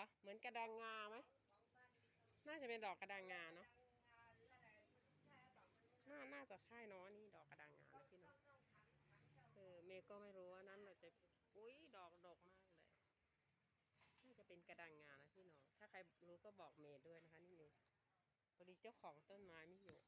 อ เหมือนกระดังงาไหมน่าจะเป็นดอกกระดังงาเนาะน่าน่าจะใช่เนาะนี่ดอกกระดังงานะพี่เนาะเออเมย์ก็ไม่รู้ว่านั้นเราจะอุ้ยดอกดกมากเลยน่าจะเป็นกระดังงานะพี่น้องถ้าใครรู้ก็บอกเมย์ด้วยนะคะนี่นึงพอดีเจ้าของต้นไม้ไม่อยู่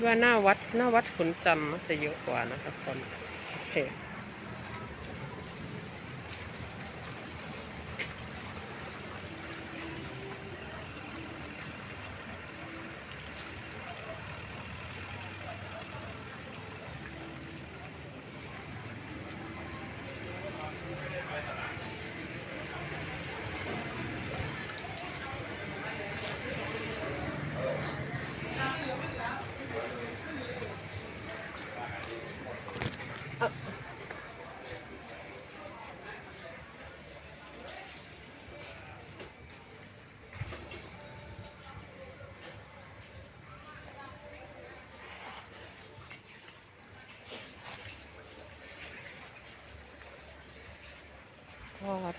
คิดว่าหน้าวัดหน้าวัดขุนจันทร์น่าจะเยอะกว่านะครับคนโอเค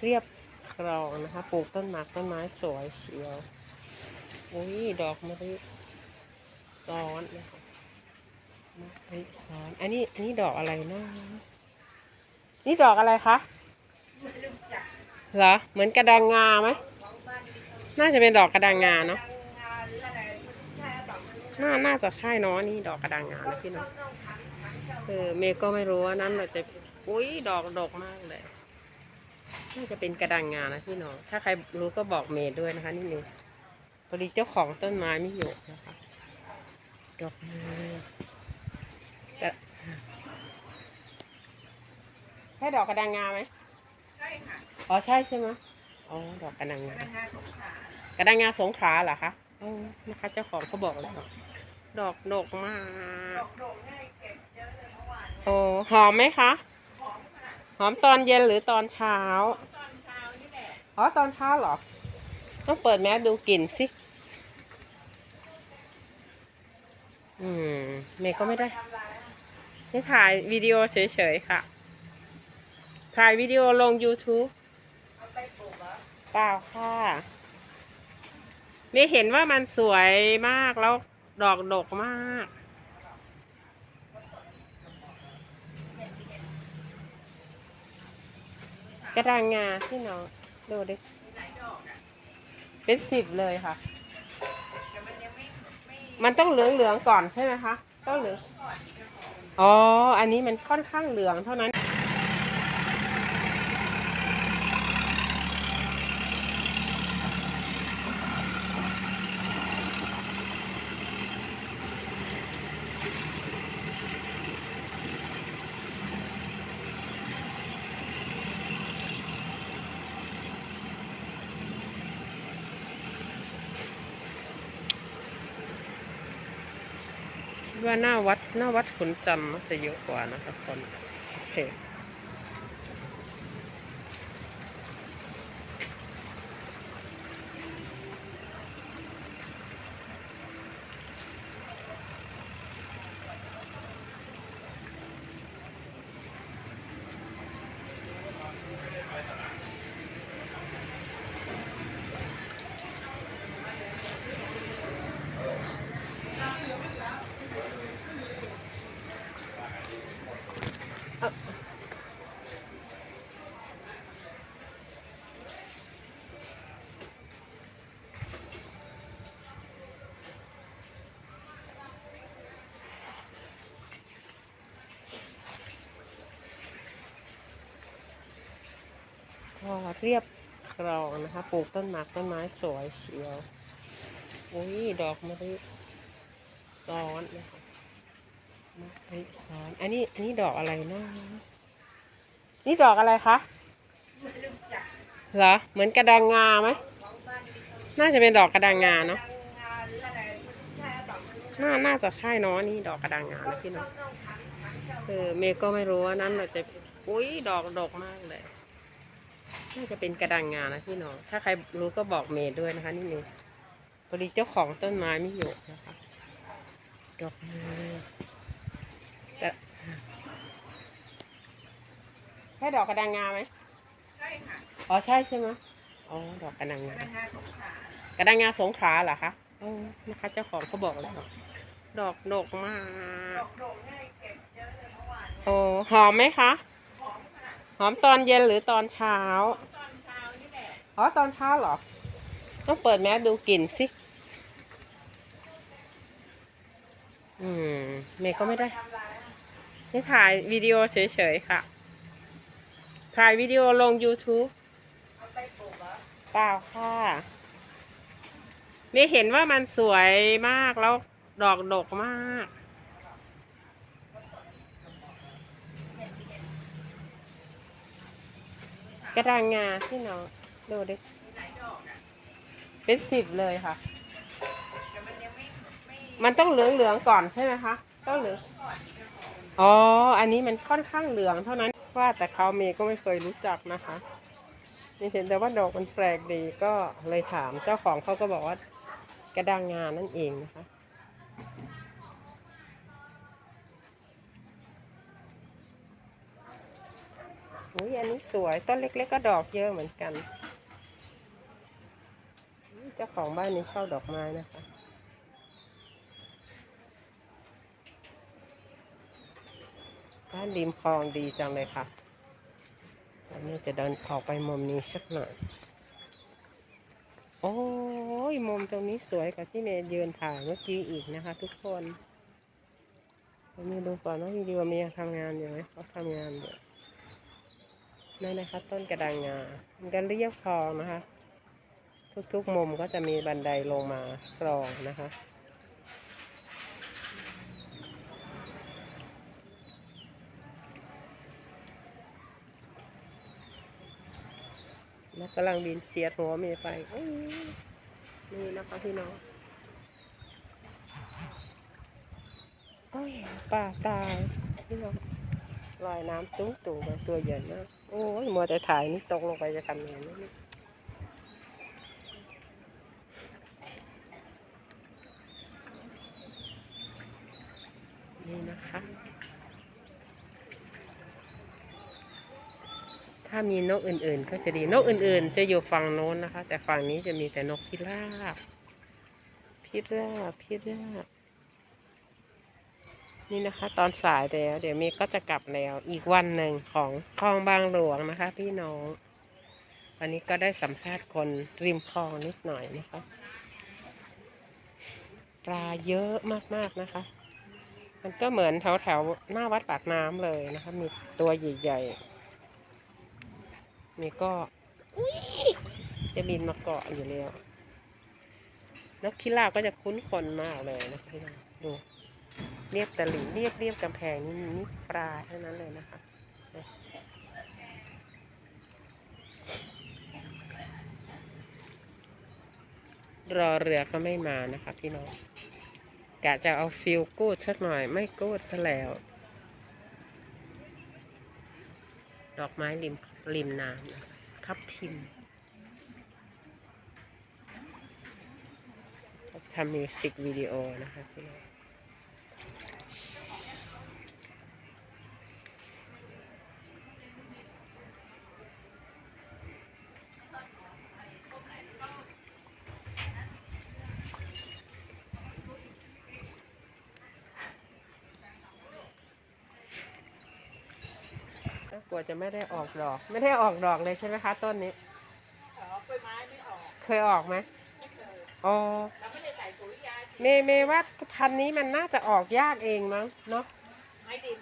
เรียบครองนะคะ ปลูกต้นหมากต้นไม้สวยเชียวอุ้ยดอกมะลิซ้อนนะคะมะลิซ้อน อันนี้อันนี้ดอกอะไรนะนี่ดอกอะไรคะเหรอเหมือนกระดังงาไหมน่าจะเป็นดอกกระดังงาเนาะน่าน่าจะใช่เนาะนี่ดอกกระดังงานะพี่เนาะเออเมย์ก็ไม่รู้ว่านั้นเราจะอุ้ยดอกดกมากเลย น่าจะเป็นกระดังงานะพี่น้อง ถ้าใครรู้ก็บอกเมย์ด้วยนะคะนี่นึงพอดีเจ้าของต้นไม้ไม่อยู่นะคะดอกไม้กระใช่ดอกกระดังงาไหมใช่ค่ะ อ๋อใช่ใช่ไหมอ๋อดอกกระดังงาพนักงานสงขลากระดังงาสงขลาเหรอคะอ๋อนะคะ เจ้าของเขาบอกเลยค่ะดอกดกมาก ดอกโด่งให้เก็บเยอะเลยเมื่อวานโอ้หอมไหมคะหอมค่ะห อมตอนเย็นหรือตอนเช้า ตอนเช้านี่แหละอ๋อตอนเช้าเหรอ ต้องเปิดแมสดูกลิ่นสิ อืมเมย์ก็ไม่ได้ทำลายไม่ถ่ายวิดีโอเฉยๆค่ะ ถ่ายวิดีโอลง YouTube เอาไปปลูกเหรอเปล่าค่ะเมย์เห็นว่ามันสวยมากแล้วดอกดกมาก กระดังงาพี่น้องดูดิเป็นสิบเลยค่ะ มันยังไม่ไม่มันต้องเหลืองๆก่อนใช่ไหมคะ ต้องเหลือง อ๋อ อันนี้มันค่อนข้างเหลืองเท่านั้น ว่าหน้าวัดหน้าวัดขุนจันทร์น่าจะเยอะกว่านะครับคนโอเคก็ เรียบครองนะคะ ปลูกต้นหมากต้นไม้สวยเชียวอุ้ยดอกมะลิซ้อนนะคะมะลิซ้อน อันนี้อันนี้ดอกอะไรนะนี่ดอกอะไรคะเหรอเหมือนกระดังงาไหมน่าจะเป็นดอกกระดังงาเนาะน่าน่าจะใช่เนาะนี่ดอกกระดังงานะพี่น้องเออเมย์ก็ไม่รู้ว่านั้นเราจะอุ้ยดอกดอกมากเลย น่าจะเป็นกระดังงานะพี่น้อง ถ้าใครรู้ก็บอกเมย์ด้วยนะคะนี่เมย์พอดีเจ้าของต้นไม้ไม่อยู่นะคะดอกไม้แต่ใช่ดอกกระดังงาไหมใช่ค่ะ อ๋อใช่ใช่ไหมอ๋อดอกกระดังงาพนักงานสงขลากระดังงาสงขลาเหรอคะอ๋อนะคะเจ้าของเขาบอกแล้วดอกดกมาดกอกโดกให้เก็บเยอะเลยเมื่อวานเนี่ยโอ้หอมไหมคะหอมค่ะห อมตอนเย็นหรือตอนเช้า ตอนเช้านี่แหละอ๋อตอนเช้าเหรอ ต้องเปิดแมสดูกลิ่นสิ อืมเมย์ก็ไม่ได้ทำร้ายไม่ถ่ายวิดีโอเฉยๆค่ะ ถ่ายวิดีโอลง YouTube เอาไปปลูกเหรอเปล่าค่ะเมย์เห็นว่ามันสวยมากแล้วดอกดกมาก กระดังงาที่น้องดูดิเป็นสิบเลยค่ะ มันต้องเหลืองเหลืองๆก่อนใช่ไหมคะ ต้องเหลือง อ๋อ อันนี้มันค่อนข้างเหลืองเท่านั้น ว่าแต่เขาเมย์ก็ไม่เคยรู้จักนะคะนี่เห็นแต่ว่าดอกมันแปลกดีก็เลยถามเจ้าของเขาก็บอกว่ากระดังงานั่นเองนะคะ อุ้ยอันนี้สวยต้นเล็กๆก็ดอกเยอะเหมือนกัน เจ้าของบ้านนี้ชอบดอกไม้นะคะ บ้านริมคลองดีจังเลยค่ะอันนี้จะเดินออกไปมุมนี้สักหน่อย โอ้ยมุมตรงนี้สวยกว่าที่เมย์ยืนถ่ายเมื่อกี้อีกนะคะ ทุกคนเดี๋ยวเมย์ดูก่อนว่าวิดีโอเมย์ทำงานอยู่ไหมเขาทำงานอยู่ นั่นนะคะ ต้นกระดังงา มันก็เรียบคลองนะคะ ทุกๆมุมก็จะมีบันไดลงมาคลองนะคะแล้วกำลังบินเสียดหัวเมย์ไปนี่นะคะพี่น้องโอ้ยปลาตายพี่น้องลอยน้ำตุ้งตุ่งตัวใหญ่มาก โอ้ยมัวแต่ถ่ายนี่ตกลงไปจะทำยังไงเนี่นี่นะคะ ถ้ามีนกอื่นๆ ก็จะดีนกอื่นๆ จะอยู่ฝั่งโน้นนะคะ แต่ฝั่งนี้จะมีแต่นกพิราบพิราบพิราบ นี่นะคะ ตอนสายแล้ว เดี๋ยวเมย์ก็จะกลับแล้วอีกวันหนึ่งของคลองบางหลวงนะคะ พี่น้อง วันนี้ก็ได้สัมภาษณ์คนริมคลองนิดหน่อยนะคะปลาเยอะมากๆนะคะ มันก็เหมือนแถวๆหน้าวัดปากน้ำเลยนะคะ มีตัวใหญ่ๆนี่ก็จะบินมาเกาะอยู่แล้วนกพิราบก็จะคุ้นคนมากเลยนะพี่น้องดู เรียบตลิ่งเรียบเรียบกำแพงนี่มีปลาเทั้งนั้นเลยนะคะรอเรือก็ไม่มานะคะพี่น้องกะจะเอาฟิลกูดสักหน่อยไม่กูดซะแล้ว ดอกไม้ริมริมน้ำคะทับทิมทำมิวสิกวิดีโอนะคะพี่น้อง ก็กลัวจะไม่ได้ออกดอก ไม่ได้ออกดอกเลยใช่ไหมคะ ต้นนี้อ๋อกล้วยไม้ไม่ออกเคยออกไหมไม่เคยอ๋อเราไม่ได้ใส่ปุ๋ยยาเมย์เมย์ว่าพันธุ์นี้มันน่าจะออกยากเองมั้งเนาะไม้ดิน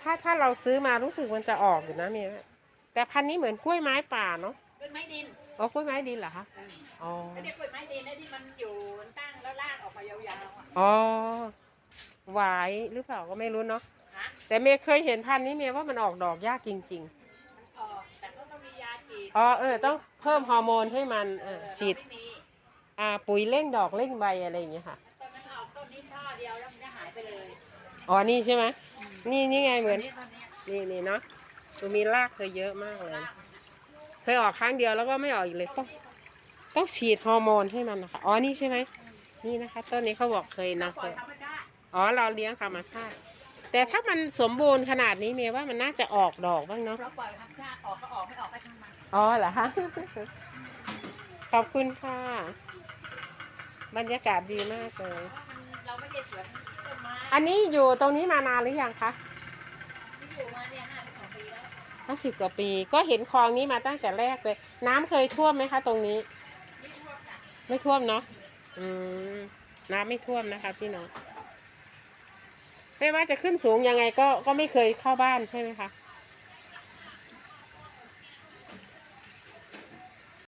ถ้าถ้าเราซื้อมารู้สึกมันจะออกอยู่นะเมย์ว่าแต่พันธุ์นี้เหมือนกล้วยไม้ป่าเนาะกล้วยไม้ดินอ๋อกล้วยไม้ดินเหรอคะเอออ๋อไม่ได้กล้วยไม้ดินนะที่มันอยู่มันตั้งแล้วลากออกมายาวๆอะอ๋อหวายหรือเปล่าก็ไม่รู้เนาะฮะ แต่เมย์เคยเห็นพันธุ์นี้เมย์ว่ามันออกดอกยากจริงมันออกแต่ก็ต้องมียาฉีดๆ อ๋อเออ ต้องเพิ่มฮอร์โมนให้มันเออฉีด เราไม่มีอ่า ปุ๋ยเร่งดอกเร่งใบอะไรอย่างเงี้ยค่ะ ตอนนั้นนี้ช่อเดียวแล้วมันจะหายไปเลยอ๋อ นี่ใช่ไหม นี่นี่ไงเหมือนตนี้ตอนเนี้ยนี่นี่เนาะดูมีรากเธอเยอะมากเลย เคยออกครั้งเดียวแล้วก็ไม่ออกอีกเลยต้องต้องฉีดฮอร์โมนให้มันนะคะ อ๋อ นี่ใช่ไหม นี่นะคะต้นนี้เขาบอกเคยนะปเคล่อยยธรรมชาติอ๋อ เราเลี้ยงธรรมชาติ แต่ถ้ามันสมบูรณ์ขนาดนี้เมย์ว่ามันน่าจะออกดอกบ้างเนาะเราปล่อยธรรมชาติออกก็ออกไม่ออกก็ช่างมันอ๋อเหรอคะ ขอบคุณค่ะ บรรยากาศดีมากเลย เพราะมันเราไม่ได้สวนต้นไม้อันนี้อยู่ตรงนี้มานานหรือยังคะที่อยู่มาเนี่ยห้าสิบกว่าปีแล้วห้าสิบกว่าปี ก็เห็นคลองนี้มาตั้งแต่แรกเลย น้ำเคยท่วมไหมคะตรงนี้นี่ทั่วกันไม่ท่วมเนาะ อืม น้ำไม่ท่วมนะคะพี่น้อง ไม่ว่าจะขึ้นสูงยังไงก็ก็ไม่เคยเข้าบ้านใช่ไหมคะ